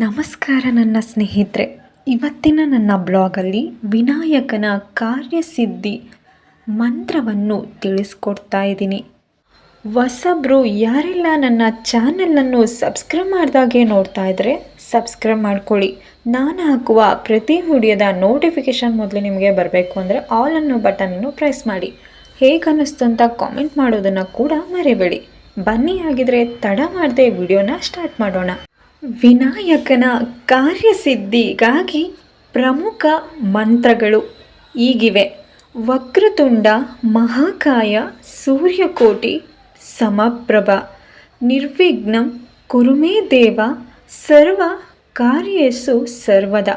ನಮಸ್ಕಾರ ನನ್ನ ಸ್ನೇಹಿತರೆ. ಇವತ್ತಿನ ನನ್ನ ಬ್ಲಾಗಲ್ಲಿ ವಿನಾಯಕನ ಕಾರ್ಯಸಿದ್ಧಿ ಮಂತ್ರವನ್ನು ತಿಳಿಸ್ಕೊಡ್ತಾ ಇದ್ದೀನಿ. ಹೊಸಬ್ರು ಯಾರೆಲ್ಲ ನನ್ನ ಚಾನಲನ್ನು ಸಬ್ಸ್ಕ್ರೈಬ್ ಮಾಡಿದಾಗೆ ನೋಡ್ತಾ ಇದ್ದರೆ ಸಬ್ಸ್ಕ್ರೈಬ್ ಮಾಡ್ಕೊಳ್ಳಿ. ನಾನು ಹಾಕುವ ಪ್ರತಿ ವಿಡಿಯೋದ ನೋಟಿಫಿಕೇಷನ್ ಮೊದಲು ನಿಮಗೆ ಬರಬೇಕು ಅಂದರೆ ಆಲ್ ಅನ್ನೋ ಬಟನನ್ನು ಪ್ರೆಸ್ ಮಾಡಿ. ಹೇಗೆ ಅನ್ನಿಸ್ತು ಅಂತ ಕಾಮೆಂಟ್ ಮಾಡೋದನ್ನು ಕೂಡ ಮರಿಬೇಡಿ. ಬನ್ನಿ ಆಗಿದ್ರೆ ತಡ ಮಾಡದೆ ವಿಡಿಯೋನ ಸ್ಟಾರ್ಟ್ ಮಾಡೋಣ. ವಿನಾಯಕನ ಕಾರ್ಯಸಿದ್ಧಿಗಾಗಿ ಪ್ರಮುಖ ಮಂತ್ರಗಳು ಈಗಿವೆ. ವಕ್ರತುಂಡ, ಮಹಾಕಾಯ, ಸೂರ್ಯಕೋಟಿ, ಸಮಪ್ರಭ, ನಿರ್ವಿಘ್ನಂ ಕುರುಮೇ ದೇವ ಸರ್ವ ಕಾರ್ಯಸು ಸರ್ವದ.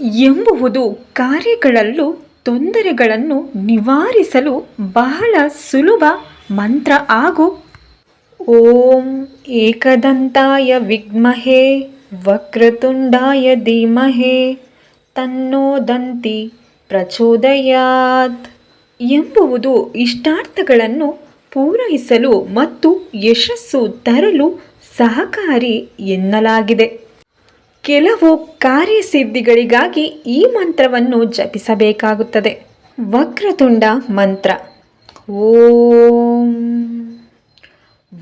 ಎಂಬುವುದು ಕಾರ್ಯಗಳಲ್ಲೂ ತೊಂದರೆಗಳನ್ನು ನಿವಾರಿಸಲು ಬಹಳ ಸುಲಭ ಮಂತ್ರ ಹಾಗೂ ಓಂ ಏಕದಂತಾಯ ವಿಗ್ಮಹೇ ವಕ್ರತುಂಡಾಯ ಧೀಮಹೇ ತನ್ನೋ ದಂತಿ ಪ್ರಚೋದಯಾತ್ ಎಂಬುವುದು ಇಷ್ಟಾರ್ಥಗಳನ್ನು ಪೂರೈಸಲು ಮತ್ತು ಯಶಸ್ಸು ತರಲು ಸಹಕಾರಿ ಎನ್ನಲಾಗಿದೆ. ಕೆಲವು ಕಾರ್ಯಸಿದ್ಧಿಗಳಿಗಾಗಿ ಈ ಮಂತ್ರವನ್ನು ಜಪಿಸಬೇಕಾಗುತ್ತದೆ. ವಕ್ರತುಂಡ ಮಂತ್ರ. ಓಂ.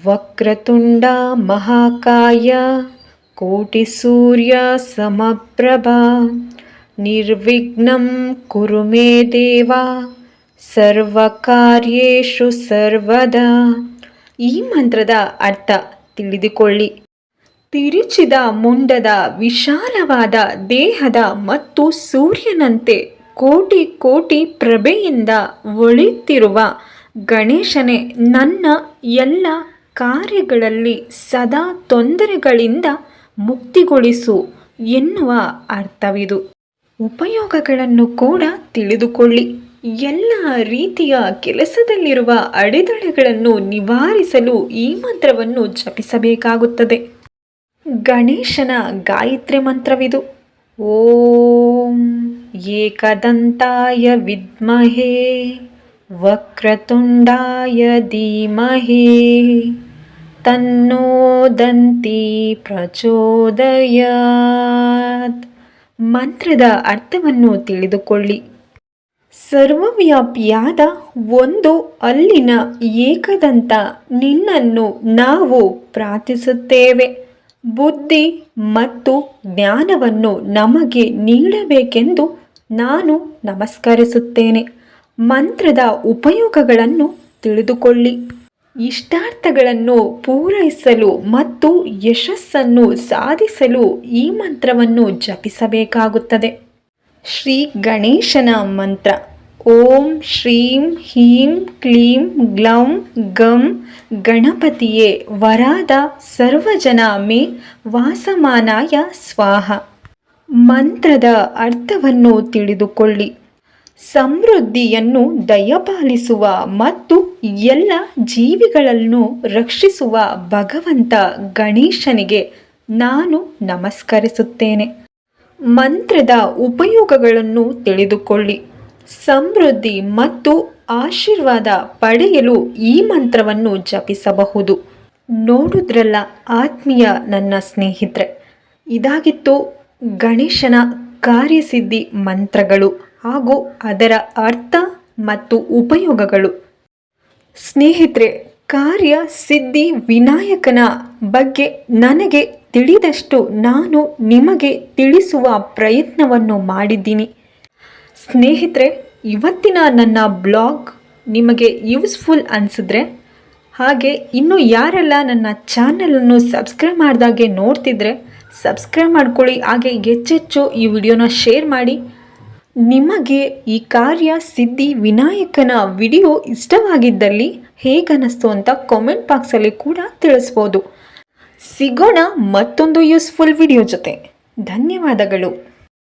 ವಕ್ರತುಂಡ ಮಹಾಕಾಯ, ಕೋಟಿ ಸೂರ್ಯ ಸಮಪ್ರಭಾ, ನಿರ್ವಿಘ್ನಂ ಕುರು ಮೇ ದೇವ, ಸರ್ವಕಾರ್ಯೇಷು ಸರ್ವದಾ. ಈ ಮಂತ್ರದ ಅರ್ಥ ತಿಳಿದುಕೊಳ್ಳಿ. ತಿರುಚಿದ ಮುಂಡದ ವಿಶಾಲವಾದ ದೇಹದ ಮತ್ತು ಸೂರ್ಯನಂತೆ ಕೋಟಿ ಕೋಟಿ ಪ್ರಭೆಯಿಂದ ಒಳಿತಿರುವ ಗಣೇಶನೇ ನನ್ನ ಎಲ್ಲ ಕಾರ್ಯಗಳಲ್ಲಿ ಸದಾ ತೊಂದರೆಗಳಿಂದ ಮುಕ್ತಿಗೊಳಿಸು ಎನ್ನುವ ಅರ್ಥವಿದು. ಉಪಯೋಗಗಳನ್ನು ಕೂಡ ತಿಳಿದುಕೊಳ್ಳಿ. ಎಲ್ಲ ರೀತಿಯ ಕೆಲಸದಲ್ಲಿರುವ ಅಡೆತಡೆಗಳನ್ನು ನಿವಾರಿಸಲು ಈ ಮಂತ್ರವನ್ನು ಜಪಿಸಬೇಕಾಗುತ್ತದೆ. ಗಣೇಶನ ಗಾಯತ್ರಿ ಮಂತ್ರವಿದು. ಓಂ ಏಕದಂತಾಯ ವಿದ್ಮಹೇ ವಕ್ರತುಂಡಾಯ ಧೀಮಹಿ. ತನ್ನೋದಂತಿ ಪ್ರಚೋದಯಾತ್. ಮಂತ್ರದ ಅರ್ಥವನ್ನು ತಿಳಿದುಕೊಳ್ಳಿ. ಸರ್ವವ್ಯಾಪಿಯಾದ ಒಂದು ಅಲ್ಲಿನ ಏಕದಂತ ನಿನ್ನನ್ನು ನಾವು ಪ್ರಾರ್ಥಿಸುತ್ತೇವೆ. ಬುದ್ಧಿ ಮತ್ತು ಜ್ಞಾನವನ್ನು ನಮಗೆ ನೀಡಬೇಕೆಂದು ನಾನು ನಮಸ್ಕರಿಸುತ್ತೇನೆ. ಮಂತ್ರದ ಉಪಯೋಗಗಳನ್ನು ತಿಳಿದುಕೊಳ್ಳಿ. ಇಷ್ಟಾರ್ಥಗಳನ್ನು ಪೂರೈಸಲು ಮತ್ತು ಯಶಸ್ಸನ್ನು ಸಾಧಿಸಲು ಈ ಮಂತ್ರವನ್ನು ಜಪಿಸಬೇಕಾಗುತ್ತದೆ. ಶ್ರೀ ಗಣೇಶನ ಮಂತ್ರ. ಓಂ ಶ್ರೀಂ ಹೀಂ ಕ್ಲೀಂ ಗ್ಲೌಂ ಗಂ ಗಣಪತಿಯೇ ವರಾದ ಸರ್ವಜನ ಮೇ ವಾಸಮಾನಾಯ ಸ್ವಾಹ. ಮಂತ್ರದ ಅರ್ಥವನ್ನು ತಿಳಿದುಕೊಳ್ಳಿ. ಸಮೃದ್ಧಿಯನ್ನು ದಯಪಾಲಿಸುವ ಮತ್ತು ಎಲ್ಲ ಜೀವಿಗಳನ್ನು ರಕ್ಷಿಸುವ ಭಗವಂತ ಗಣೇಶನಿಗೆ ನಾನು ನಮಸ್ಕರಿಸುತ್ತೇನೆ. ಮಂತ್ರದ ಉಪಯೋಗಗಳನ್ನು ತಿಳಿದುಕೊಳ್ಳಿ. ಸಮೃದ್ಧಿ ಮತ್ತು ಆಶೀರ್ವಾದ ಪಡೆಯಲು ಈ ಮಂತ್ರವನ್ನು ಜಪಿಸಬಹುದು. ನೋಡುದ್ರಲ್ಲ ಆತ್ಮೀಯ ನನ್ನ ಸ್ನೇಹಿತರೆ. ಇದಾಗಿತ್ತು ಗಣೇಶನ ಕಾರ್ಯಸಿದ್ಧಿ ಮಂತ್ರಗಳು. ಹಾಗೂ ಅದರ ಅರ್ಥ ಮತ್ತು ಉಪಯೋಗಗಳು. ಸ್ನೇಹಿತರೆ, ಕಾರ್ಯ ಸಿದ್ಧಿ ವಿನಾಯಕನ ಬಗ್ಗೆ ನನಗೆ ತಿಳಿದಷ್ಟು ನಾನು ನಿಮಗೆ ತಿಳಿಸುವ ಪ್ರಯತ್ನವನ್ನು ಮಾಡಿದ್ದೀನಿ. ಸ್ನೇಹಿತರೆ, ಇವತ್ತಿನ ನನ್ನ ಬ್ಲಾಗ್ ನಿಮಗೆ ಯೂಸ್ಫುಲ್ ಅನಿಸಿದ್ರೆ, ಹಾಗೆ ಇನ್ನು ಯಾರೆಲ್ಲ ನನ್ನ ಚಾನಲನ್ನು ಸಬ್ಸ್ಕ್ರೈಬ್ ಮಾಡಿದಾಗೆ ನೋಡ್ತಿದ್ರೆ, ಸಬ್ಸ್ಕ್ರೈಬ್ ಮಾಡ್ಕೊಳ್ಳಿ, ಹಾಗೆ ಹೆಚ್ಚೆಚ್ಚು ಈ ವಿಡಿಯೋನ ಶೇರ್ ಮಾಡಿ ನಿಮಗೆ ಈ ಕಾರ್ಯ ಸಿದ್ಧಿ ವಿನಾಯಕನ ವಿಡಿಯೋ ಇಷ್ಟವಾಗಿದ್ದಲ್ಲಿ ಹೇಗನ್ನಿಸ್ತು ಅಂತ ಕಾಮೆಂಟ್ ಬಾಕ್ಸಲ್ಲಿ ಕೂಡ ತಿಳಿಸ್ಬೋದು. ಸಿಗೋಣ ಮತ್ತೊಂದು ಯೂಸ್ಫುಲ್ ವಿಡಿಯೋ ಜೊತೆ. ಧನ್ಯವಾದಗಳು.